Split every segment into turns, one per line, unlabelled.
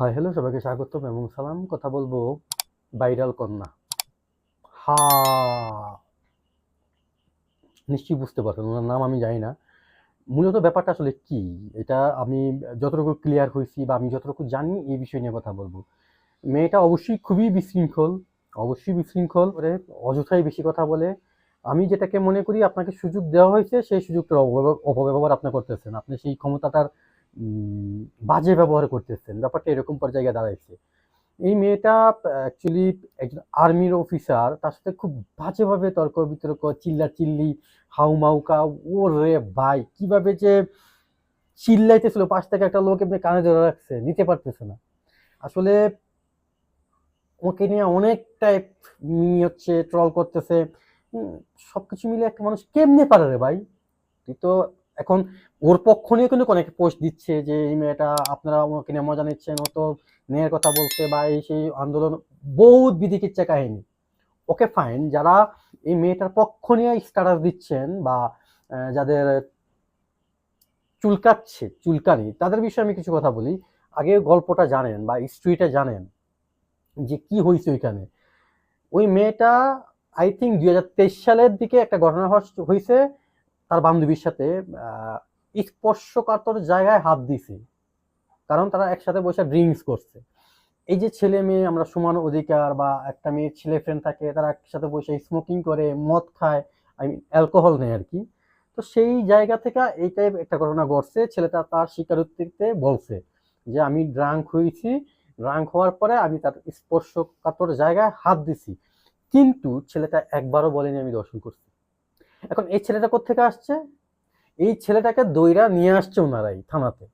High, hello সবাইকে স্বাগতম এবং সালাম। কথা বলব ভাইরাল কন্যা। হা। নিশ্চয়ই বুঝতে পারছেন, ওনার নাম আমি জানি না। মূলত ব্যাপারটা আসলে কি? এটা আমি যতটুকু ক্লিয়ার হয়েছি বা আমি যতটুকু জানি এই বিষয় নিয়ে কথা বলব। মেয়েটা অবশ্যই খুবই বিশৃঙ্খল, অবশ্যই বিশৃঙ্খল করে অযথাই বেশি কথা বলে। আমি যেটাকে মনে করি, আপনাকে সুযোগ দেওয়া হয়েছে, সেই সুযোগটার অপব্যব- অপব্যবহার আপনি করতেছেন। আপনি সেই ক্ষমতাটার বাজে ব্যবহার করতেছেন। ব্যাপারটা এরকম পর জায়গায় দাঁড়াইছে। এই মেয়েটা অ্যাকচুয়ালি একজন আর্মির অফিসার তার সাথে খুব বাজেভাবে তর্ক বিতর্ক চিল্লা চিল্লি হাউ মাউকা ও রে ভাই, কীভাবে যে চিল্লাইতেছিল, পাশ থেকে একটা লোক এমনি কানে ধরে রাখছে, নিতে পারতেছে না। আসলে ওকে নিয়ে অনেকটাই মিমি হচ্ছে ট্রল করতেছে। সব কিছু মিলে একটা মানুষ কেমনে পারে রে ভাই? তুই তো এখন ওর পক্ষ নিয়ে কিন্তু অনেকে পোস্ট দিচ্ছে যে, এই মেয়েটা আপনারা ওকে নিয়ে মজা নিচ্ছেন, ও তো ন্যায়ের কথা বলছে বা এই সেই আন্দোলন। বহুত বিধিকিচ্ছা কাহিনী। ওকে ফাইন যারা এই মেয়েটার পক্ষ নিয়ে স্ট্যাটাস দিচ্ছেন বা যাদের চুলকাচ্ছে, চুলকানি, তাদের বিষয়ে আমি কিছু কথা বলি। আগে গল্পটা জানেন বা হিস্ট্রিটা জানেন যে কি হয়েছে ওইখানে। ওই মেয়েটা আই থিঙ্ক দুই হাজার তেইশ সালের দিকে একটা ঘটনা হয়েছে তার বান্ধবীর সাথে স্পর্শকাতর জায়গায় হাত দিছে কারণ তারা একসাথে বসে ড্রিঙ্কস করছে। এই যে ছেলে মেয়ে, আমরা সমান অধিকার বা একটা মেয়ের ছেলে ফ্রেন্ড থাকে, তারা একসাথে বসে স্মোকিং করে, মদ খায় আই মিন অ্যালকোহল নেয় আর কি। তো সেই জায়গা থেকে এই টাইপ একটা ঘটনা ঘটছে। ছেলেটা তার স্বীকারোক্তিতে বলছে যে, আমি ড্রাঙ্ক হয়েছি। ড্রাঙ্ক হওয়ার পরে আমি তার স্পর্শকাতর জায়গায় হাত দিছি। কিন্তু ছেলেটা একবারও বলেনি আমি দর্শন করছি। এখন এই ছেলেটা কোথেকে আসছে? এই ছেলেটাকে দইরা নিয়ে আসছে ওনারাই থানাতে।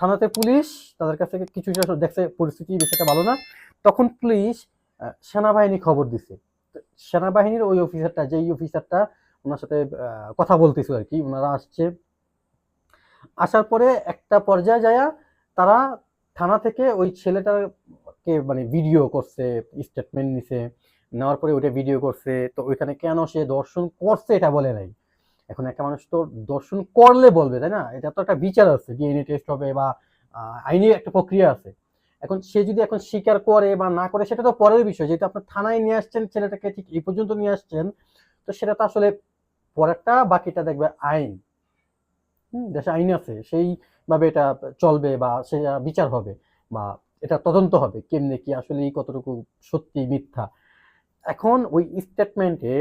থানাতে পুলিশ তাদের কাছ থেকে কিছু দেখছে, পরিস্থিতি বিষয়টা ভালো না। তখন পুলিশ সেনাবাহিনী খবর দিছে। সেনাবাহিনীর ওই অফিসারটা, যেই অফিসারটা ওনার সাথে কথা বলতেছিল আর কি, ওনারা আসছে। আসার পরে একটা পর্যায়ে যায় তারা থানা থেকে ওই ছেলেটাকে মানে ভিডিও করছে স্টেটমেন্ট নিছে। নেওয়ার পরে ওইটা ভিডিও করছে। তো ওইখানে কেন সে দর্শন করছে এটা বলে নাই? এখন একটা মানুষ তো দর্শন করলে বলবে, তাই না? এটা তো একটা বিচার আছে ডিএনএ টেস্ট হবে বা আইনি একটা প্রক্রিয়া আছে। এখন সে যদি এখন স্বীকার করে বা না করে, সেটা তো পরের বিষয়। যেহেতু আপনার থানায় নিয়ে আসছেন, ছেলেটাকে ঠিক এই পর্যন্ত নিয়ে আসছেন, তো সেটা তো আসলে পরেরটা, বাকিটা দেখবে আইন। দেশে আইন আছে, সেইভাবে এটা চলবে বা সে বিচার হবে বা এটা তদন্ত হবে, কেমনে কি আসলে এই কতটুকু সত্যি মিথ্যা। এখন ওই স্টেটমেন্টে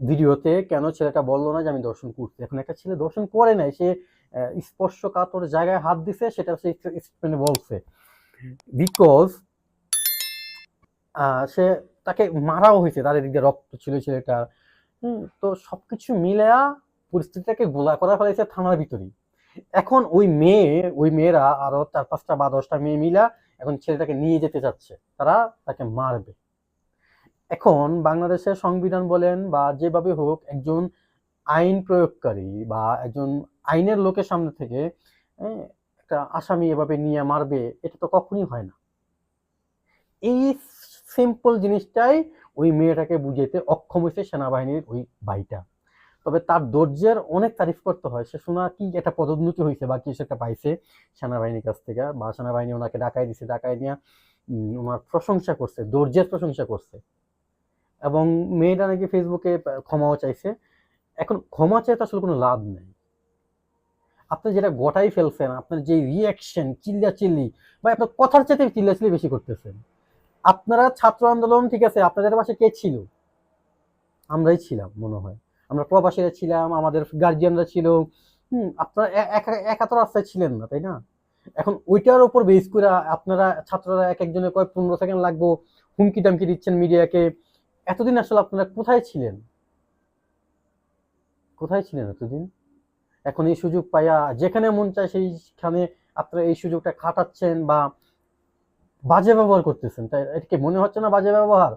ভিডিওতে কেন ছেলেটা বলল না যে আমি দর্শন করছি? এখন একটা ছেলে দর্শন করে নাই সে আহ, স্পর্শকাতর জায়গায় হাত দিছে সেটা সে স্টেটমেন্টে বলছে। বিকজ সে তাকে মারাও হয়েছে তার এদিক দিয়ে রক্ত ছিল ছেলেটার তো সবকিছু মিলেয়া পরিস্থিতিটাকে গোলা করা ফেলেছে থানার ভিতরেই। এখন ওই মেয়ে ওই মেয়েরা আরও চার পাঁচটা বা দশটা মেয়ে মিলা এখন ছেলেটাকে নিয়ে যেতে চাচ্ছে। তারা তাকে মারবে। এখন বাংলাদেশের সংবিধান বলেন বা যেভাবে হোক একজন আইন প্রয়োগকারী বা একজন আইনের লোকের সামনে থেকে একটা আসামি এভাবে নিয়ে মারবে, এটা তো কখনই হয় না। এই সিম্পল জিনিসটাই ওই মেয়েটাকে বুঝাইতে অক্ষম হয়েছে সেনাবাহিনীর ওই ভাইটা। তবে তার ধৈর্যের অনেক তারিফ করতে হয়, সে শোনা কি একটা পদোন্নতি হয়েছে বা কিছু একটা পাইছে সেনাবাহিনীর কাছ থেকে বা সেনাবাহিনী ওনাকে ডাকাই দিছে, ডাকাই নিয়ে ওনার প্রশংসা করছে, ধৈর্যের প্রশংসা করছে। এবং মেয়েটা নাকি ফেসবুকে ক্ষমাও চাইছে। এখন ক্ষমা চাইতে আসলে কোনো লাভ নেই। আপনি যেটা গোটাই ফেলছেন, আপনার যে রিয়াকশন চিল্লা চিল্লি বা আপনার কথার চাইতে চিল্লা চিল্লি বেশি করতেছেন। আপনারা ছাত্র আন্দোলন, ঠিক আছে, আপনাদের পাশে কে ছিল? আমরাই ছিলাম, মনে হয়। আমরা প্রবাসীরা ছিলাম, আমাদের গার্জিয়ানরা ছিল। হুম, আপনারা একা তো রাস্তায় ছিলেন না, তাই না? এখন ওইটার উপর বেস করে আপনারা ছাত্ররা এক একজনের কয় পনেরো সেকেন্ড লাগবো হুমকি টামকি দিচ্ছেন মিডিয়াকে এতদিন আসলে আপনারা কোথায় ছিলেন? কোথায় ছিলেন এতদিন? এখন এই সুযোগ পাইয়া যেখানে মন চায় সেইখানে আপনারা এই সুযোগটা খাটাচ্ছেন বা বাজে ব্যবহার করতেছেন, তাই এটা কি মনে হচ্ছে না বাজে ব্যবহার?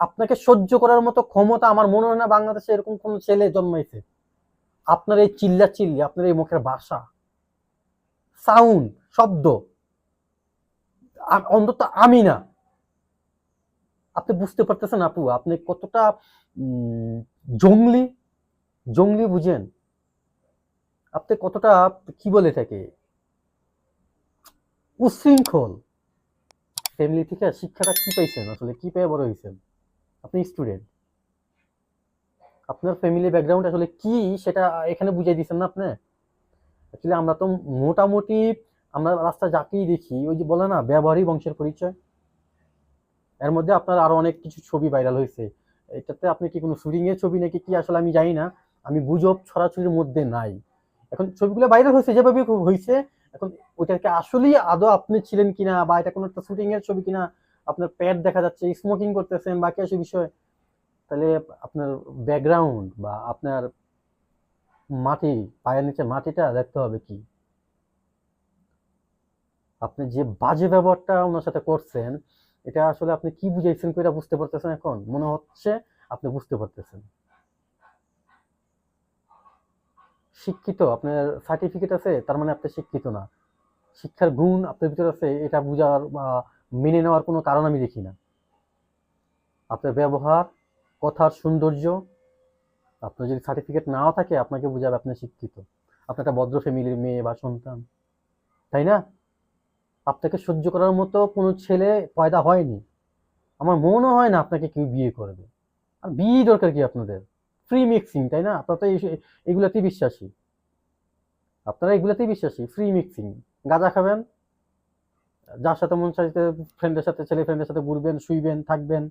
আপনাকে সহ্য করার মতো ক্ষমতা আমার মনে হয় না বাংলাদেশে এরকম কোন ছেলে জন্মাইছে। আপনার এই চিল্লা চিল্লি আপনার এই মুখের ভাষা সাউন্ড শব্দ অন্তত আমি না। আপনি বুঝতে পারতেছেন আপু, আপনি কতটা জংলি জংলি বুঝেন। আপনি কতটা, কি বলে থাকে উশৃঙ্খল। ফ্যামিলি থেকে শিক্ষাটা কি পাইছেন? আসলে কি পেয়ে বড় হয়েছেন আপনি স্টুডেন্ট আপনার ফ্যামিলি ব্যাকগ্রাউন্ড আসলে কি সেটা এখানে বুঝাই দিচ্ছেন না আপনি? অ্যাকচুয়ালি আমরা তো মোটামুটি, আমরা রাস্তা যাকেই দেখি। ওই যে বলে না, ব্যবহারই বংশের পরিচয়। এর মধ্যে আপনার আরও অনেক কিছু ছবি ভাইরাল হয়েছে। এটাতে আপনি কি কোনো শুটিং এর ছবি নাকি কি আসলে আমি জানি না। আমি গুজব ছড়াছড়ির মধ্যে নাই। এখন ছবিগুলো ভাইরাল হয়েছে যেভাবে হয়েছে, এখন ওইটাকে আসলেই আদৌ আপনি ছিলেন কিনা বা এটা কোনো একটা শুটিং এর ছবি কিনা, আপনার প্যাড দেখা যাচ্ছে স্মোকিং করতেছেন বাকি আছে বিষয়, তাহলে আপনার ব্যাকগ্রাউন্ড বা আপনার মাটি, পায়ের নিচে মাটিটা দেখতে হবে কি? আপনি যে বাজে ব্যবহারটা ওনার সাথে করছেন এটা আসলে আপনি কি বুঝাইছেন এটা বুঝতে পারতেছেন এখন? মনে হচ্ছে আপনি বুঝতে পারতেছেন। শিক্ষিত, আপনার সার্টিফিকেট আছে, তার মানে আপনি শিক্ষিত না। শিক্ষার গুণ আপনার ভিতরে আছে, এটা বোঝার বা মেনে নেওয়ার কোনো কারণ আমি দেখি না। আপনার ব্যবহার, কথার সৌন্দর্য, আপনার যদি সার্টিফিকেট নাও থাকে, আপনাকে বোঝাবে আপনি শিক্ষিত। আপনার একটা ভদ্র ফ্যামিলির মেয়ে বা সন্তান, তাই না? আপনাকে সহ্য করার মতো কোনো ছেলে পয়দা হয়নি। আমার মনে হয় না আপনাকে কেউ বিয়ে করবে। আর বিয়ে দরকার কি আপনাদের? ফ্রি মিক্সিং তাই না? আপনারা তো এগুলাতেই বিশ্বাসী। আপনারা এগুলাতেই বিশ্বাসী ফ্রি মিক্সিং গাঁজা খাবেন, যার সাথে মন চাইতে ফ্রেন্ডের সাথে, ছেলে ফ্রেন্ডের সাথে ঘুরবেন, শুইবেন, থাকবেন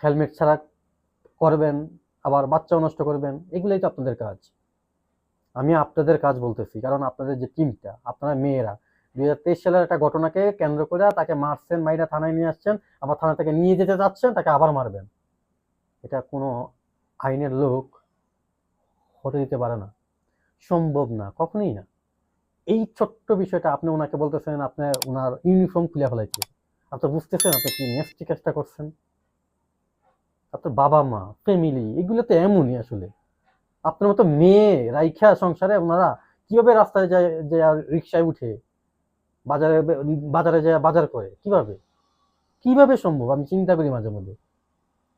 হেলমেট ছাড়া করবেন, আবার বাচ্চাও নষ্ট করবেন, এগুলোই তো আপনাদের কাজ। আমি আপনাদের কাজ বলতেছি, কারণ আপনাদের যে টিমটা আপনারা মেয়েরা দুই হাজার তেইশ সালের একটা ঘটনাকে কেন্দ্র করে তাকে মারছেন, মাইরা থানায় নিয়ে আসছেন, আবার থানা থেকে নিয়ে যেতে যাচ্ছেন, তাকে আবার মারবেন। এটা কোনো আইনের লোক হতে দিতে পারে না। সম্ভব না, কখনোই না। এই ছোট্ট বিষয়টা আপনি ওনাকে বলতেছেন, আপনি ওনার ইউনিফর্ম খুলে ফেলাইছে। আপনি বুঝতেছেন আপনি কি নেক্সট কাজটা করছেন? আপনার বাবা মা ফ্যামিলি এগুলো তো এমনই আসলে। আপনার মতো মেয়ে রাইখা সংসারে ওনারা কীভাবে রাস্তায় যায়, যে রিক্সায় উঠে? বাজারে বাজারে যায়, বাজার করে। কীভাবে? কীভাবে সম্ভব? আমি চিন্তা করি মাঝে মধ্যে।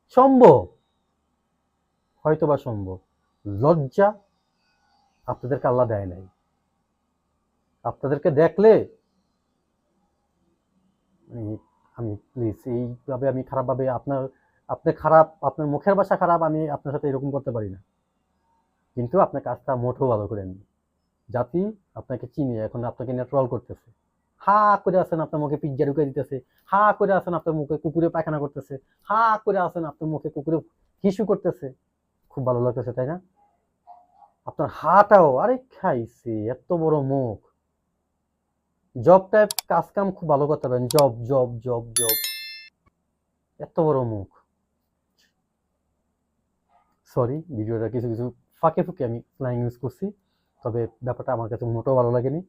সম্ভব? হয়তো বা সম্ভব। লজ্জা আপনাদেরকে আল্লাহ দেয় নাই। আপনাদেরকে দেখলে মানে আমি প্লিজ এইভাবে আমি খারাপভাবে আপনার, আপনি খারাপ, আপনার মুখের ভাষা খারাপ, আমি আপনার সাথে এরকম করতে পারি না। কিন্তু আপনার কাজটা মোটেও ভালো করেন জাতি আপনাকে চিনি, এখন আপনাকে নিয়ে ট্রল করতেছে। হা করে আছেন আপনার মুখে পিজ্জা ঢুকে দিতেছে। হা করে আছেন আপনার মুখে কুকুরে পায়খানা করতেছে। হা করে আছেন আপনার মুখে কুকুরে হিসু করতেছে। খুব ভালো লাগতেছে, তাই না? আপনার হাটাও, আরে খাইছে, এত বড় মুখ। জব টাইপ কাজ কাম খুব ভালো করতে পারেন। জব জব জব জব এত বড় মুখ। সরি ভিডিওটা কিছু কিছু ফাঁকে ফুঁকে আমি স্ল্যাং ইউজ করছি, তবে ব্যাপারটা আমার কাছে মোটেও ভালো লাগেনি।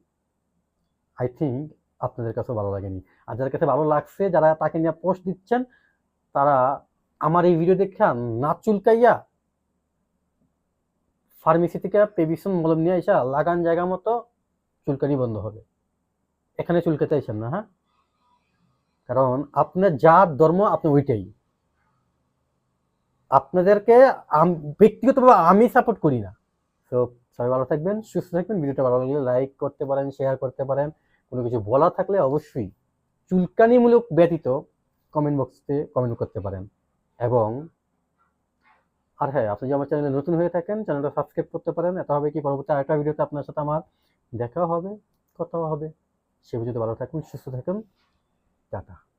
আই থিঙ্ক আপনাদের কাছেও ভালো লাগেনি। আর যাদের কাছে ভালো লাগছে, যারা তাকে নিয়ে পোস্ট দিচ্ছেন, তারা আমার এই ভিডিও দেখে না চুলকাইয়া ফার্মেসি থেকে পেবিসন মলম নিয়ে এসা লাগান জায়গা মতো চুলকানি বন্ধ হবে। এখানে চুলকাতে আইসেন না হ্যাঁ? কারণ আপনার যা ধর্ম, আপনি ওইটাই। আপনাদেরকে ব্যক্তিগতভাবে আমি সাপোর্ট করি না। তো সবাই ভালো থাকবেন, সুস্থ থাকবেন ভিডিওটা ভালো লাগলে লাইক করতে পারেন শেয়ার করতে পারেন। কোনো কিছু বলা থাকলে অবশ্যই চুলকানিমূলক ব্যতীত কমেন্ট বক্সে কমেন্ট করতে পারেন। এবং আর হ্যাঁ আপনি যদি আমার চ্যানেলে নতুন হয়ে থাকেন চ্যানেলটা সাবস্ক্রাইব করতে পারেন। এত হবে কি? পরবর্তী আরেকটা ভিডিওতে আপনার সাথে আমার দেখা হবে, কথাও হবে। সে পর্যন্ত ভালো থাকুন, সুস্থ থাকুন। টাটা।